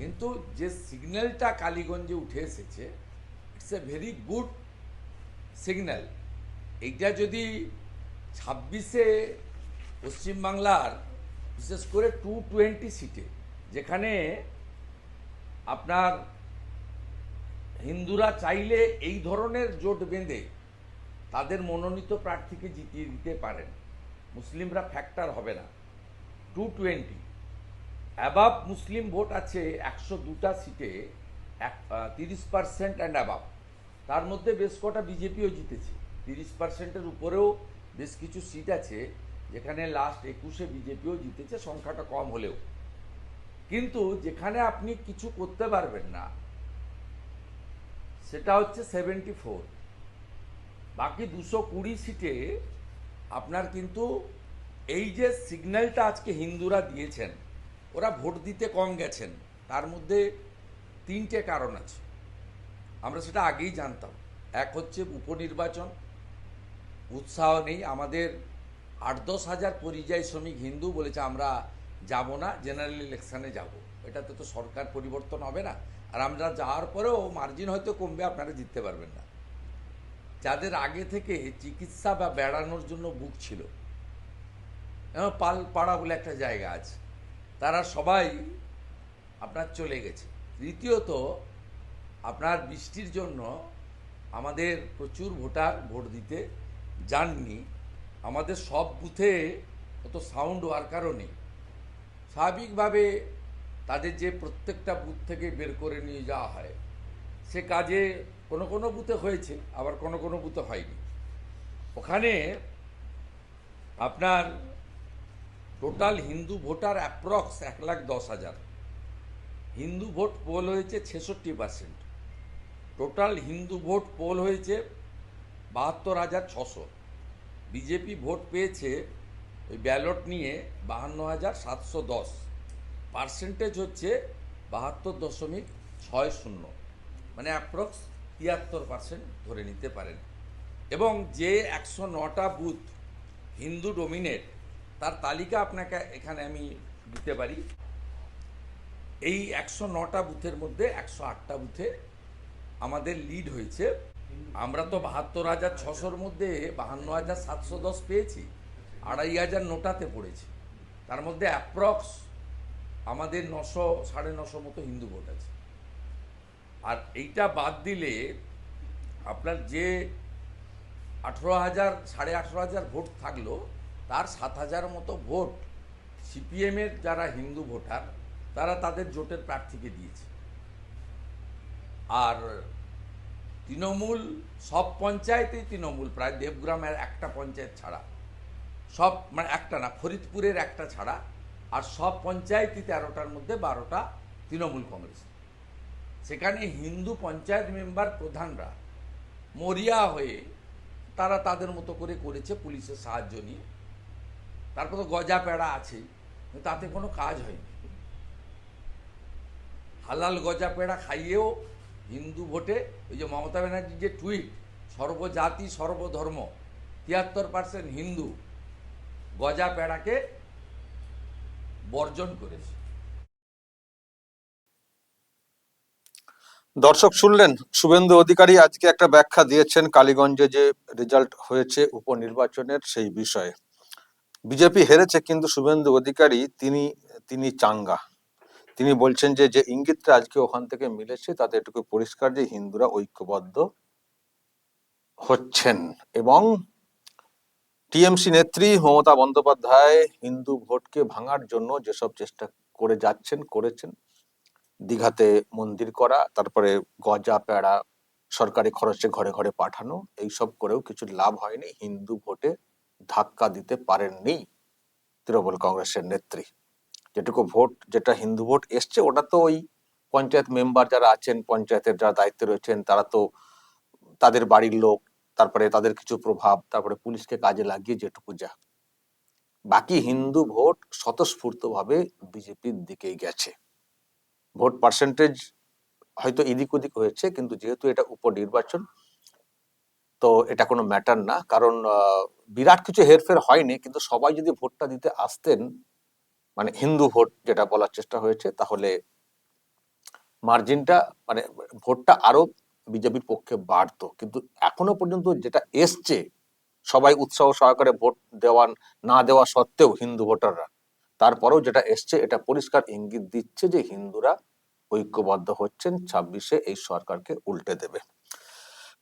কিন্তু যে সিগন্যালটা কালীগঞ্জে উঠে এসেছে it's a very good signal এইটা যদি ছাব্বিশে পশ্চিমবাংলার, বিশেষ করে টু টোয়েন্টি সিটে, যেখানে আপনার হিন্দুরা চাইলে এই ধরনের জোট বেঁধে তাদের মনোনীত প্রার্থীকে জিতিয়ে দিতে পারেন। মুসলিমরা ফ্যাক্টর হবে না। Two twenty above Muslim vote আছে একশো দুটা সিটে এক তিরিশ পার্সেন্ট অ্যান্ড অ্যাবাব তার মধ্যে বেশ কটা বিজেপিও জিতেছে। তিরিশ পার্সেন্টের উপরেও বেশ কিছু সিট আছে, যেখানে লাস্ট একুশে বিজেপিও জিতেছে, সংখ্যাটা কম হলেও। কিন্তু যেখানে আপনি কিছু করতে পারবেন না, সেটা হচ্ছে সেভেন্টি ফোর বাকি দুশো কুড়ি সিটে আপনার কিন্তু এই যে সিগন্যালটা আজকে হিন্দুরা দিয়েছেন ওরা ভোট দিতে কম গেছেন। তার মধ্যে তিনটে কারণ আছে। আমরা সেটা আগেই জানতাম। এক হচ্ছে উপনির্বাচন। উৎসাহ নেই। আমাদের আট দশ হাজার পরিযায়ী শ্রমিক হিন্দু বলেছে, আমরা যাব না, জেনারেল ইলেকশানে যাব। এটাতে তো সরকার পরিবর্তন হবে না। আর আমরা যাওয়ার পরেও মার্জিন হয়তো কমবে, আপনারা জিততে পারবেন না। যাদের আগে থেকে চিকিৎসা বা বেড়ানোর জন্য বুক ছিল পাল, পাড়া বলে একটা জায়গা আছে। তারা সবাই আপনার চলে গেছে। দ্বিতীয়ত, আপনার বৃষ্টির জন্য আমাদের প্রচুর ভোটার ভোট দিতে যাননি। আমাদের সব বুথে অত সাউন্ড ওয়ার্কারও নেই। স্বাভাবিকভাবে তাদের যে প্রত্যেকটা বুথ থেকে বের করে নিয়ে যাওয়া হয়, সে কাজে কোনো কোনো বুথে হয়েছে, আবার কোনো কোনো বুথে হয়নি। ওখানে আপনার টোটাল হিন্দু ভোটার অ্যাপ্রক্স এক লাখ দশ হাজার। হিন্দু ভোট পোল হয়েছে ছেষট্টি percent total Hindu vote poll হয়েছে বাহাত্তর হাজার ছশো। বিজেপি ভোট পেয়েছে ওই ব্যালট নিয়ে বাহান্ন হাজার সাতশো দশ। পার্সেন্টেজ হচ্ছে বাহাত্তর দশমিক ছয় শূন্য। মানে অ্যাপ্রক্স তিয়াত্তর পার্সেন্ট ধরে নিতে পারেন। এবং যে একশো নটা বুথ হিন্দু ডোমিনেট তার তালিকা আপনাকে এখানে আমি দিতে পারি। এই একশো নটা বুথের মধ্যে একশো আটটা বুথে আমাদের লিড হয়েছে। আমরা তো বাহাত্তর হাজার ছশোর মধ্যে বাহান্ন হাজার সাতশো দশ পেয়েছি, আড়াই হাজার নোটাতে পড়েছি। তার মধ্যে অ্যাপ্রক্স আমাদের নশো, সাড়ে নশো মতো হিন্দু ভোট আছে। আর এইটা বাদ দিলে আপনার যে আঠেরো হাজার, সাড়ে আঠেরো হাজার ভোট থাকল তার সাত হাজার মতো ভোট সিপিএমের যারা হিন্দু ভোটার, তারা তাদের জোটের প্রার্থীকে দিয়েছে। আর তৃণমূল, সব পঞ্চায়েতেই তৃণমূল, প্রায় দেবগ্রামের একটা পঞ্চায়েত ছাড়া। সব মানে একটা না, ফরিদপুরের একটা ছাড়া। আর সব পঞ্চায়েতই তেরোটার মধ্যে বারোটা তৃণমূল কংগ্রেস। সেখানে হিন্দু পঞ্চায়েত মেম্বার প্রধানরা মরিয়া হয়ে তারা তাদের মতো করে করেছে পুলিশের সাহায্য নিয়ে। তারপর তো গজা পেড়া আছে তাতে কোনো কাজ হয়নি। হালাল গজা পেড়া খাইয়েও হিন্দু ভোটে ওই যে মমতা ব্যানার্জির যে টুইট, সর্বজাতি, সর্বধর্ম, তিয়াত্তর পার্সেন্ট হিন্দু গজা পেড়াকে বর্জন করেছে। দর্শক শুনলেন, শুভেন্দু অধিকারী আজকে একটা ব্যাখ্যা দিয়েছেন কালীগঞ্জে যে রেজাল্ট হয়েছে উপনির্বাচনের সেই বিষয়ে। বিজেপি হেরেছে কিন্তু শুভেন্দু অধিকারী, তিনি তিনি চাঙ্গা। তিনি বলছেন যে যে ইঙ্গিতটা আজকে ওখান থেকে মিলেছে, তাতে এটুকু পরিষ্কার যে হিন্দুরা ঐক্যবদ্ধ হচ্ছেন। এবং টিএমসি নেত্রী মমতা বন্দ্যোপাধ্যায় হিন্দু ভোটকে ভাঙার জন্য যেসব চেষ্টা করে যাচ্ছেন, করেছেন, দীঘাতে মন্দির করা, তারপরে গজা পেড়া সরকারি খরচে ঘরে ঘরে পাঠানো, এইসব করেও কিছু লাভ হয়নি হিন্দু ভোটে। ধাক্কা দিতে পারেননি তৃণমূল কংগ্রেসের নেত্রী। যেটুকু ভোট, যেটা হিন্দু ভোট এসছে, ওটা তো ওই পঞ্চায়েত মেম্বার যারা আছেন, পঞ্চায়েতের যারা দায়িত্বে রয়েছেন, তারা তো তাদের বাড়ির লোক, তারপরে তাদের কিছু প্রভাব, তারপরে পুলিশকে কাজে লাগিয়ে যেটুকু যা। বাকি হিন্দু ভোট স্বতঃস্ফূর্ত ভাবে বিজেপির দিকেই গেছে। ভোট পার্সেন্টেজ হয়তো এদিক ওদিক হয়েছে, কিন্তু যেহেতু এটা উপনির্বাচন তো এটা কোনো ম্যাটার না। কারণ বিরাট কিছু হেরফের হয়নি, কিন্তু সবাই যদি ভোটটা দিতে আসতেন মানে হিন্দু ভোট যেটা বলার চেষ্টা হয়েছে, তাহলে মার্জিনটা মানে ভোটটা আরও বিজেপির পক্ষে বাড়তো। কিন্তু এখনও পর্যন্ত যেটা এসছে, সবাই উৎসাহ সহকারে ভোট দেওয়া, না দেওয়া সত্ত্বেও হিন্দু ভোটাররা, তারপরেও যেটা এসছে, এটা পরিষ্কার ইঙ্গিত দিচ্ছে যে হিন্দুরা ঐক্যবদ্ধ হচ্ছেন, ছাব্বিশে এই সরকারকে উল্টে দেবে।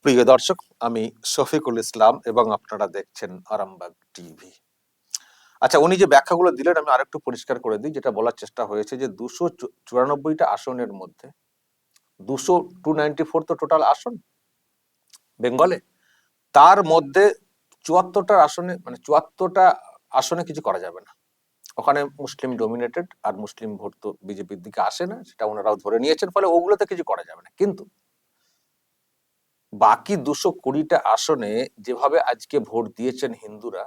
প্রিয় দর্শক, আমি শফিকুল ইসলাম এবং আপনারা দেখছেন আরামবাগ টিভি। আচ্ছা উনি যে ব্যাখ্যাগুলো দিলেন, আমি আরেকটু পরিষ্কার করে দিই, যেটা বলার চেষ্টা হয়েছে যে দুশো চুরানব্বইটা আসনের মধ্যে দুশো টু নাইনটি ফোর তো টোটাল আসন বেঙ্গলে, তার মধ্যে চুয়াত্তরটা আসনে মানে চুয়াত্তরটা আসনে কিছু করা যাবে না। ওখানে মুসলিম ডোমিনেটেড আর মুসলিম ভোট তো বিজেপির দিকে আসে না, সেটা ওনারাও ধরে নিয়েছেন, ফলে ওগুলোতে কিছু করা যাবে না। কিন্তু বাকি দুশো কুড়িটা আসনে যেভাবে আজকে ভোট দিয়েছেন হিন্দুরা,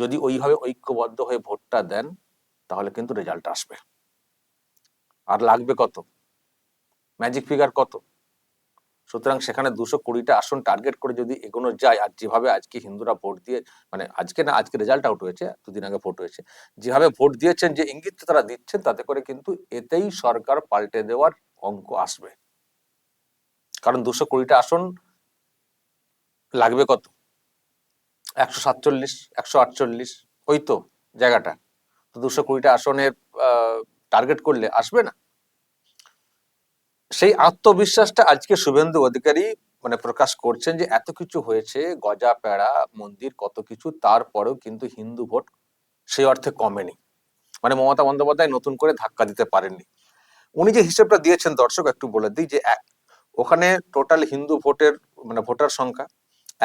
যদি ওইভাবে ঐক্যবদ্ধ হয়ে ভোটটা দেন, তাহলে কিন্তু রেজাল্ট আসবে। আর লাগবে কত? ম্যাজিক ফিগার কত? সুতরাং সেখানে দুশো কুড়িটা আসন টার্গেট করে যদি এগোনো যায়, আর যেভাবে আজকে হিন্দুরা ভোট দিয়ে মানে আজকে না, আজকে রেজাল্ট আউট হয়েছে, দুদিন আগে ভোট হয়েছে, যেভাবে ভোট দিয়েছেন, যে ইঙ্গিত তারা দিচ্ছেন, তাতে করে কিন্তু এতেই সরকার পাল্টে দেওয়ার অঙ্ক আসবে। কারণ দুশো কুড়িটা আসন লাগবে কত? একশো সাতচল্লিশ, একশো আটচল্লিশ, ওই তো জায়গাটা। তো দুশো কুড়িটা আসনের টার্গেট করলে আসবে না। সেই আত্মবিশ্বাসটা আজকে শুভেন্দু অধিকারী মানে প্রকাশ করছেন যে এত কিছু হয়েছে, গজা পেড়া মন্দির, কত কিছু, তারপরেও কিন্তু হিন্দু ভোট সেই অর্থে কমেনি। মানে মমতা বন্দ্যোপাধ্যায় নতুন করে ধাক্কা দিতে পারেননি। উনি যে হিসেবটা দিয়েছেন, দর্শক, একটু বলে দিই যে ওখানে টোটাল হিন্দু ভোটের মানে ভোটার সংখ্যা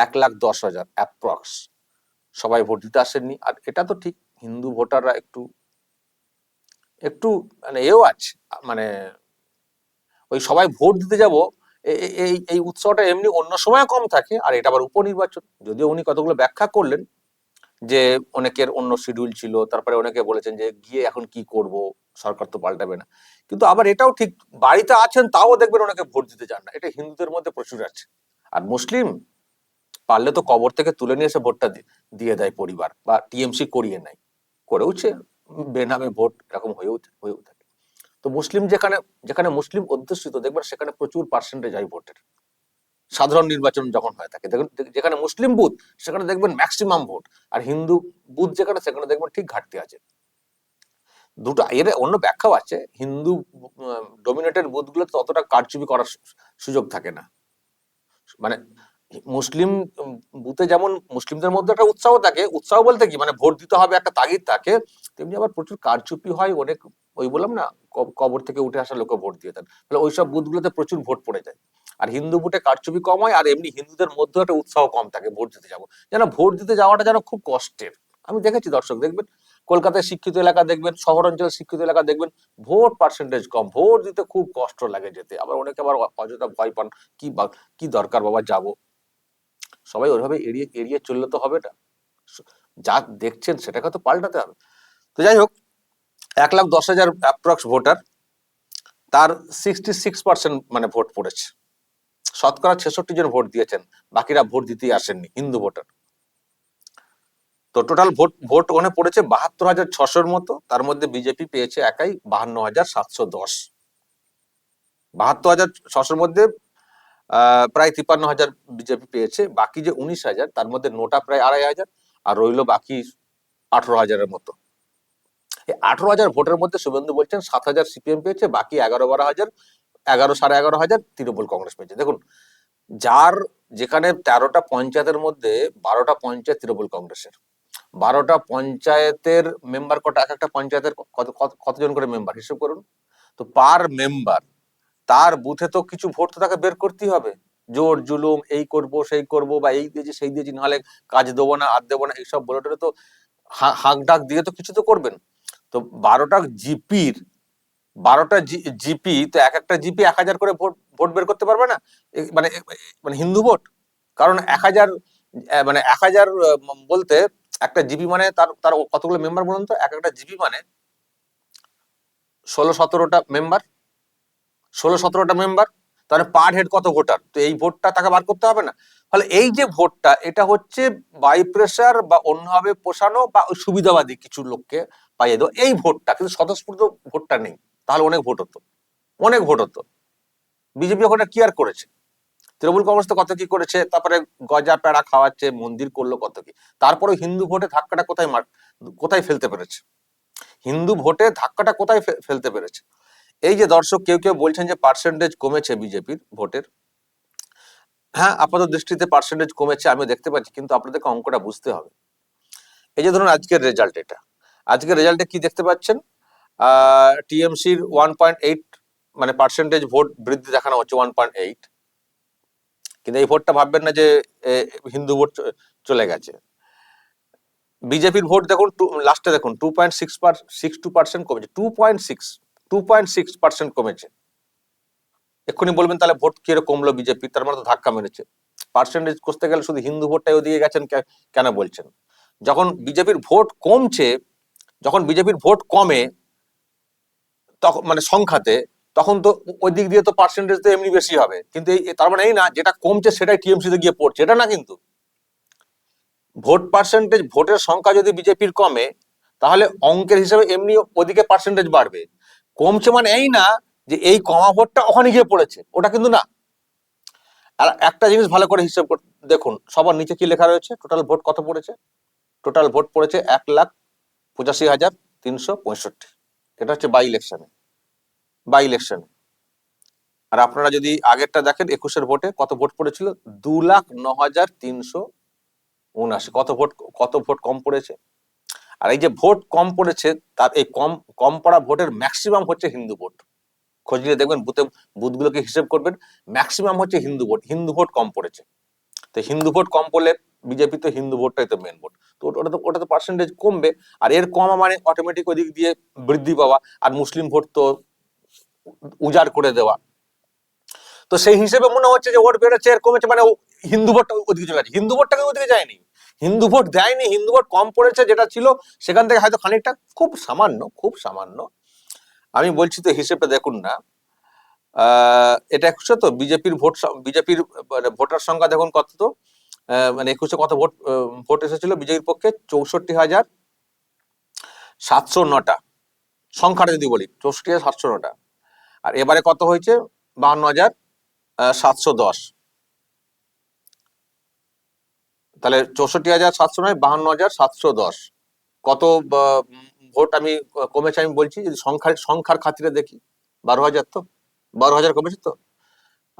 এক লাখ দশ হাজার অ্যাপ্রক্স সবাই ভোট দিতে আসেননি। আর এটা তো ঠিক, হিন্দু ভোটাররা একটু একটু মানে এও আছে মানে ওই সবাই ভোট দিতে যাব এই এই উৎসবটা এমনি অন্য সময় কম থাকে, আর এটা আবার উপনির্বাচন। যদিও উনি কতগুলো ব্যাখ্যা করলেন যে অনেকের অন্য শিডিউল ছিল, তারপরে অনেকে বলেছেন যে গিয়ে এখন কি করব? সরকার তো পাল্টাবে না। কিন্তু আবার এটাও ঠিক, বাড়িতে আছেন তাও দেখবেন অনেকে ভোট দিতে চান না। এটা হিন্দুদের মধ্যে প্রচুর আছে। আর মুসলিম, পারলে তো কবর থেকে তুলে নিয়ে এসে ভোটটা দিয়ে দেয় পরিবার বা টিএমসি করিয়ে নেয়। করেওছে, বেনামে ভোট এরকম হয়েও হয়েও থাকে। তো মুসলিম যেখানে যেখানে মুসলিম অধ্যুষিত, দেখবেন সেখানে প্রচুর পার্সেন্টেজ হয় ভোটের। সাধারণ নির্বাচন যখন হয়ে থাকে, দেখুন যেখানে মুসলিম বুথ, সেখানে দেখবেন ম্যাক্সিমাম ভোট, আর হিন্দু বুথ যেখানে, সেখানে দেখবেন ঠিক ঘাটতি আছে। দুটো, এর অন্য ব্যাখ্যাও আছে, হিন্দু ডোমিনেটেড বুথগুলো অতটা কারচুপি করার সুযোগ থাকে না। মানে মুসলিম বুথে যেমন মুসলিমদের মধ্যে একটা উৎসাহ থাকে, উৎসাহ বলতে কি? মানে ভোট দিতে হবে, একটা তাগিদ থাকে, তেমনি আবার প্রচুর কারচুপি হয়, অনেক, ওই বললাম না কবর থেকে উঠে আসা লোকে ভোট দিয়ে দেন। ফলে ওইসব বুথগুলোতে প্রচুর ভোট পড়ে যায়। আর হিন্দু ভোটে কারচুপি কম হয় আর এমনি হিন্দুদের মধ্যেও একটা উৎসাহ কম থাকে ভোট দিতে যাব। যেন ভোট দিতে যাওয়াটা যেন খুব কষ্টের। আমি দেখেছি দর্শক, দেখবেন? কলকাতায় শিক্ষিত এলাকা দেখবেন শহর অঞ্চলের শিক্ষিত এলাকা দেখবেন, ভোট পার্সেন্টেজ কম। ভোট দিতে খুব কষ্ট লাগে যেতে। আবার অনেকে আবার অযথা ভয় পান, কি কি দরকার বাবা, যাব। সবাই ওইভাবে এড়িয়ে এড়িয়ে চললে তো হবে না যা দেখছেন সেটাকে তো পাল্টাতে হবে। তো যাই হোক, এক লাখ দশ হাজার অ্যাপ্রক্স ভোটার তার সিক্সটি সিক্স পার্সেন্ট মানে ভোট পড়েছে। শতকরা ছেষট্টি জন ভোট দিয়েছেন, বাকিরা ভোট দিতেই আসেননি, হিন্দু ভোটার। তো টোটাল ভোট ভোট ওখানে পড়েছে বাহাত্তর হাজার ছশোর মতো, তার মধ্যে বিজেপি পেয়েছে একাই বাহান্ন হাজার সাতশো দশ। বাহাত্তর হাজার ছশোর মধ্যে প্রায় তিপ্পান্ন হাজার বিজেপি পেয়েছে, বাকি যে উনিশ হাজার, তার মধ্যে নোটা প্রায় আড়াই হাজার, আর রইল বাকি আঠারো হাজারের মতো। এই আঠারো হাজার ভোটের মধ্যে শুভেন্দু বলছেন সাত হাজার সিপিএম পেয়েছে, বাকি এগারো বারো হাজার এগারো সাড়ে এগারো হাজার তৃণমূল কংগ্রেস পেয়েছে। দেখুন, যার যেখানে তেরোটা পঞ্চায়েতের মধ্যে বারোটা পঞ্চায়েত তৃণমূল কংগ্রেসের। বারোটা পঞ্চায়েতের মেম্বার কটা? এক একটা পঞ্চায়েতের কত, কত- কতজন করে মেম্বার হিসেব করুন। তো পার মেম্বার তার বুথে তো কিছু ভোট তো তাকে বের করতেই হবে। জোর জুলুম, এই করব, সেই করব বা এই দিয়েছি সেই দিয়েছি নাহলে কাজ দেবো না, আর দেবো না, এইসব বলে তো হাঁক ডাক দিয়ে তো কিছু তো করবেন। তো বারোটা জিপির বারোটা জিপি, তো এক একটা জিপি এক হাজার করে ভোট ভোট বের করতে পারবে না? মানে মানে হিন্দু ভোট? কারণ এক হাজার মানে এক হাজার বলতে একটা জিপি মানে তার তার কতগুলো মেম্বার বলুন তো? এক একটা জিপি মানে ষোলো সতেরোটা মেম্বার। ষোলো সতেরোটা মেম্বার, তাহলে পার হেড কত ভোটার? তো এই ভোটটা তাকে বার করতে হবে না। ফলে এই যে ভোটটা, এটা হচ্ছে বাই প্রেসার বা অন্যভাবে পোষানো বা সুবিধাবাদী কিছু লোককে পাইয়ে দেওয়া। এই ভোটটা, কিন্তু স্বতঃস্ফূর্ত ভোটটা নেই। তাহলে অনেক ভোট হতো। অনেক ভোট হতো। বিজেপি ওখানে কি আর করেছে। তৃণমূল কংগ্রেস তো কত কি করেছে, তারপরে গজা পেড়া খাওয়াচ্ছে, মন্দির করল কত কি। তারপরে হিন্দু ভোটে ধাক্কাটা কোথায় মার, কোথায় ফেলতে পেরেছে? হিন্দু ভোটে ধাক্কাটা কোথায় ফেলতে পেরেছে? এই যে দর্শক কেউ কেউ বলছেন যে পার্সেন্টেজ কমেছে বিজেপির ভোটের। হ্যাঁ আপাতত দৃষ্টিতে পার্সেন্টেজ কমেছে আমি দেখতে পাচ্ছি, কিন্তু আপনাদেরকে অঙ্কটা বুঝতে হবে। এই যে ধরুন আজকের রেজাল্ট এটা। আজকের রেজাল্টে কি দেখতে পাচ্ছেন? টিএমসির ওয়ান পয়েন্ট এইট মানে পার্সেন্টেজ ভোট বৃদ্ধি দেখানো হচ্ছে ওয়ান পয়েন্ট এইট কিন্তু এই ভোটটা ভাববেন না যে হিন্দু ভোট চলে গেছে। বিজেপির ভোট দেখুন লাস্টে দেখুন two point six six two percent কমেছে two point six two point six percent কমেছে। এক্ষুনি বলবেন তাহলে ভোট কি কমলো বিজেপি, তার মানে তো ধাক্কা মেরেছে। পার্সেন্টেজ করতে গেলে শুধু হিন্দু ভোটটাই ওদিকে গেছেন কেন বলছেন? যখন বিজেপির ভোট কমছে, যখন বিজেপির ভোট কমে তখন মানে সংখ্যাতে, তখন তো ওই দিক দিয়ে তো পার্সেন্টেজ তো এমনি বেশি হবে। কিন্তু এই, তার মানে এই না, যেটা কমছে সেটাই টিএমসি তে গিয়ে পড়ছে, এটা না কিন্তু। ভোট পার্সেন্টেজ ভোটের সংখ্যা যদি বিজেপির কমে, তাহলে অঙ্কের হিসাবে এমনি ওদিকে পার্সেন্টেজ বাড়বে। কমছে মানে এই না, যে এই কমা ভোটটা ওখানে গিয়ে পড়েছে, ওটা কিন্তু না। আর একটা জিনিস ভালো করে হিসাব দেখুন, সবার নিচে কি লেখা রয়েছে? টোটাল ভোট কত পড়েছে? টোটাল ভোট পড়েছে এক লাখ পঁচাশি হাজার তিনশো পঁয়ষট্টি। এটা হচ্ছে বাই ইলেকশনে বাই ইলেকশন আর আপনারা যদি আগেরটা দেখেন, একুশের ভোটে কত ভোট পড়েছিল? দু লাখ ন হাজার তিনশো উনআশি। কত ভোট কত ভোট কম পড়েছে? আর এই যে ভোট কম পড়েছে, তার এই কম কম পড়া ভোটের ম্যাক্সিমাম হচ্ছে হিন্দু ভোট। খোঁজ নিয়ে দেখবেন বুথে, বুথগুলোকে হিসেব করবেন ম্যাক্সিমাম হচ্ছে হিন্দু ভোট। হিন্দু ভোট কম পড়েছে। তো হিন্দু ভোট কম পড়লে বিজেপি তো হিন্দু ভোটটাই তো মেন ভোট। তো ওটা তো ওটা তো পার্সেন্টেজ কমবে। আর এর কমা মানে অটোমেটিক ওদিক দিয়ে বৃদ্ধি পাওয়া। আর মুসলিম ভোট তো উজাড় করে দেওয়া। তো সেই হিসেবে মনে হচ্ছে যে ভোট বেড়েছে এর কমেছে মানে হিন্দু ভোটটা ওদিকে চলে গেছে হিন্দু ভোটটাকে ওদিকে যায়নি। হিন্দু ভোট দেয়নি, হিন্দু ভোট কম পড়েছে যেটা ছিল, সেখান থেকে হয়তো খানিকটা, খুব সামান্য খুব সামান্য। আমি বলছি তো হিসেবে দেখুন না এটা একুশে তো বিজেপির ভোট বিজেপির ভোটার সংখ্যা দেখুন কত তো মানে একুশে কত ভোট ভোট এসেছিল বিজেপির পক্ষে? চৌষট্টি হাজার সাতশো নটা। সংখ্যাটা যদি বলি, চৌষট্টি হাজার সাতশো নটা। আর এবারে কত হয়েছে? বাহান্ন হাজার সাতশো দশ। তাহলে চৌষট্টি হাজার সাতশো নয়, বাহান্ন হাজার সাতশো দশ। কত ভোট আমি কমেছে আমি বলছি, যদি সংখ্যার সংখ্যার খাতিরে দেখি, বারো হাজার তো? বারো হাজার কমেছে তো?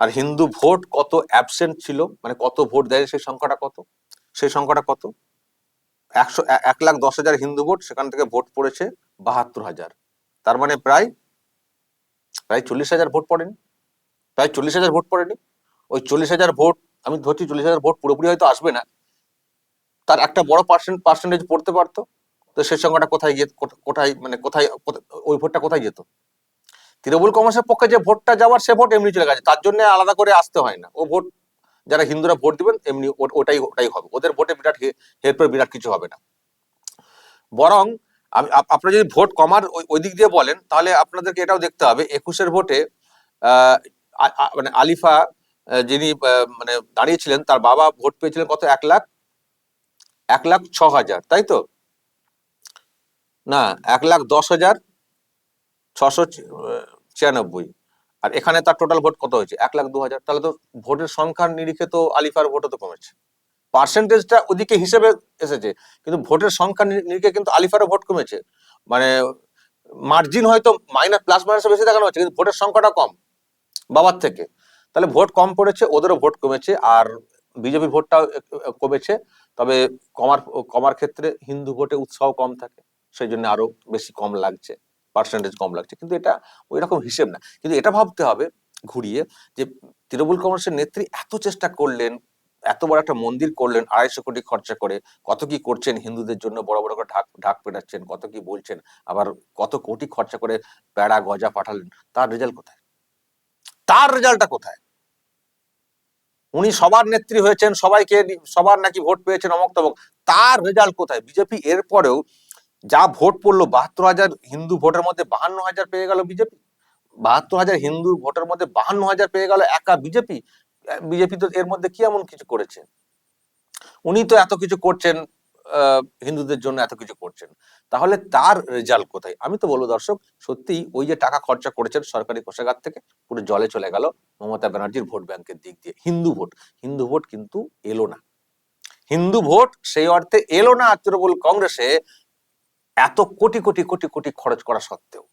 আর হিন্দু ভোট কত অ্যাবসেন্ট ছিল? মানে কত ভোট দেয়, সেই সংখ্যাটা কত? সেই সংখ্যাটা কত? একশো, এক লাখ দশ হাজার হিন্দু ভোট, সেখান থেকে ভোট পড়েছে বাহাত্তর হাজার। তার মানে প্রায় প্রায় চল্লিশ হাজার ভোট পড়েনি। প্রায় চল্লিশ হাজার ভোট পড়েনি। ওই চল্লিশ হাজার ভোট আমি ধরছি চল্লিশ হাজার ভোট পুরোপুরি হয়তো আসবে না। তার একটা বড় পার্সেন্ট পার্সেন্টেজ পড়তে পারতো। তো সেই সংখ্যাটা কোথায় গিয়ে কোথায় মানে কোথায় ওই ভোটটা কোথায় যেত? তৃণমূল কংগ্রেসের পক্ষে যে ভোটটা যাওয়ার সে ভোট এমনি চলে গেছে। তার জন্য আলাদা করে আসতে হয় না। ও ভোট যারা হিন্দুরা ভোট দিবেন, এমনি ওটাই ওটাই হবে। ওদের ভোটে বিরাট হে- এরপর বিরাট কিছু হবে না। বরং আমি আপ- আপনারা যদি ভোট কমার ওই- দিক দিয়ে বলেন, তাহলে আপনাদেরকে এটাও দেখতে হবে, একুশের ভোটে মানে আলিফা যিনি মানে দাঁড়িয়েছিলেন, তার বাবা ভোট পেয়েছিলেন কত, এক লাখ? এক লাখ ছ হাজার, তাই তো? না, এক লাখ দশ হাজার ছশো ছিয়ানব্বই, আর এখানে তার টোটাল ভোট কত হয়েছে? এক লাখ দু হাজার, তাহলে তো ভোটের সংখ্যার নিরিখে তো আলিফার ভোটও তো কমেছে। পার্সেন্টেজটা ওদিকে হিসেবে এসেছে। কিন্তু ভোটের সংখ্যা নিরিখে কিন্তু আলিফারও ভোট কমেছে। মানে মার্জিন হয়তো মাইনাস প্লাস মাইনাসে বেশি দেখানো হচ্ছে, কিন্তু ভোটের সংখ্যাটা কম বাবার থেকে। তাহলে ভোট কম পড়েছে, ওদেরও ভোট কমেছে, আর বিজেপির ভোটটাও কমেছে। তবে কমার কমার ক্ষেত্রে হিন্দু ভোটে উৎসাহ কম থাকে, সেই জন্য আরও বেশি কম লাগছে পার্সেন্টেজ কম লাগছে। কিন্তু এটা ওই রকম হিসেব না। কিন্তু এটা ভাবতে হবে, ঘুরিয়ে, যে তৃণমূল কংগ্রেসের নেত্রী এত চেষ্টা করলেন এত বড় একটা মন্দির করলেন, আড়াইশো কোটি খরচা করে, কত কি করছেন হিন্দুদের জন্য, বড় বড় করে ঢাক ঢাক পেটাচ্ছেন, কত কি বলছেন, আবার কত কোটি খরচা করে প্যাড়া গজা পাঠালেন, তার রেজাল্ট কোথায়? তার রেজাল্টটা কোথায়? উনি সবার নেত্রী হয়েছেন, সবাইকে সবার নাকি ভোট পেয়েছেন অমক তমক, তার রেজাল্ট কোথায়? বিজেপি এরপরেও যা ভোট পড়ল, বাহাত্তর হাজার হিন্দু ভোটের মধ্যে বাহান্ন হাজার পেয়ে গেল বিজেপি। বাহাত্তর হাজার হিন্দু ভোটের মধ্যে বাহান্ন হাজার পেয়ে গেল একা বিজেপি। বিজেপি তো এর মধ্যে কি এমন কিছু করেছে? উনি তো এত কিছু করছেন হিন্দুদের জন্য এত কিছু করছেন। তাহলে তার রেজাল্ট কোথায়? আমি তো বলব দর্শক সত্যি ওই যে টাকা খরচা করেছেন সরকারি কোষাগার থেকে, পুরো জলে চলে গেল মমতা ব্যানার্জির ভোট ব্যাংকের দিক দিয়ে। হিন্দু ভোট। হিন্দু ভোট কিন্তু এলো না। হিন্দু ভোট সেই অর্থে এলো না তৃণমূল কংগ্রেসে এত কোটি কোটি কোটি কোটি খরচ করা সত্ত্বেও।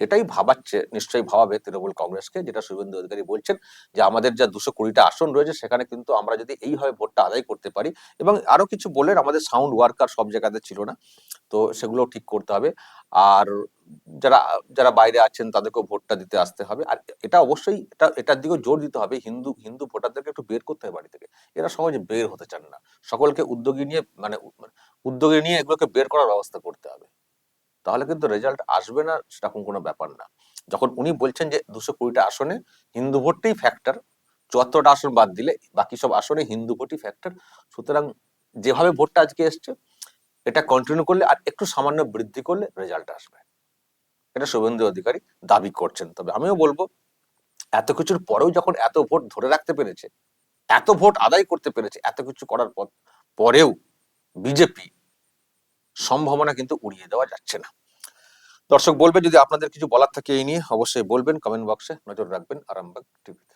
এটাই ভাবাচ্ছে, নিশ্চয়ই ভাবাবে তৃণমূল কংগ্রেসকে, যেটা শুভেন্দু অধিকারী বলছেন যে আমাদের যা দুশো কুড়িটা আসন রয়েছে, সেখানে কিন্তু আমরা যদি এইভাবে ভোটটা আদায় করতে পারি এবং আরও কিছু বললেন আমাদের সাউন্ড ওয়ার্কার সব জায়গাতে ছিল না, তো সেগুলো ঠিক করতে হবে। আর যারা যারা বাইরে আছেন, তাদেরকেও ভোটটা দিতে আসতে হবে। আর এটা অবশ্যই এটা, এটার দিকেও জোর দিতে হবে, হিন্দু হিন্দু ভোটারদেরকে একটু বের করতে হবে বাড়ি থেকে। এরা সহজে বের হতে চান না। সকলকে উদ্যোগী নিয়ে মানে উদ্যোগী নিয়ে এগুলোকে বের করার ব্যবস্থা করতে হবে। তাহলে কিন্তু রেজাল্ট আসবে না সেরকম কোনো ব্যাপার না। যখন উনি বলছেন যে দুশো কুড়িটা আসনে, হিন্দু ভোটটাই ফ্যাক্টর চুয়াত্তরটা আসন বাদ দিলে বাকি সব আসনে হিন্দু ভোটই ফ্যাক্টর সুতরাং যেভাবে ভোটটা আজকে এসছে, এটা কন্টিনিউ করলে আর একটু সামান্য বৃদ্ধি করলে রেজাল্ট আসবে। এটা শুভেন্দু অধিকারী দাবি করছেন। তবে আমিও বলব, এত কিছুর পরেও যখন এত ভোট ধরে রাখতে পেরেছে, এত ভোট আদায় করতে পেরেছে, এত কিছু করার পর, পরেও বিজেপি সম্ভাবনা কিন্তু উড়িয়ে দেওয়া যাচ্ছে না। দর্শক, বলবেন যদি আপনাদের কিছু বলার থাকে এই নিয়ে, অবশ্যই বলবেন। কমেন্ট বক্সে নজর রাখবেন আরামবাগ টিভিতে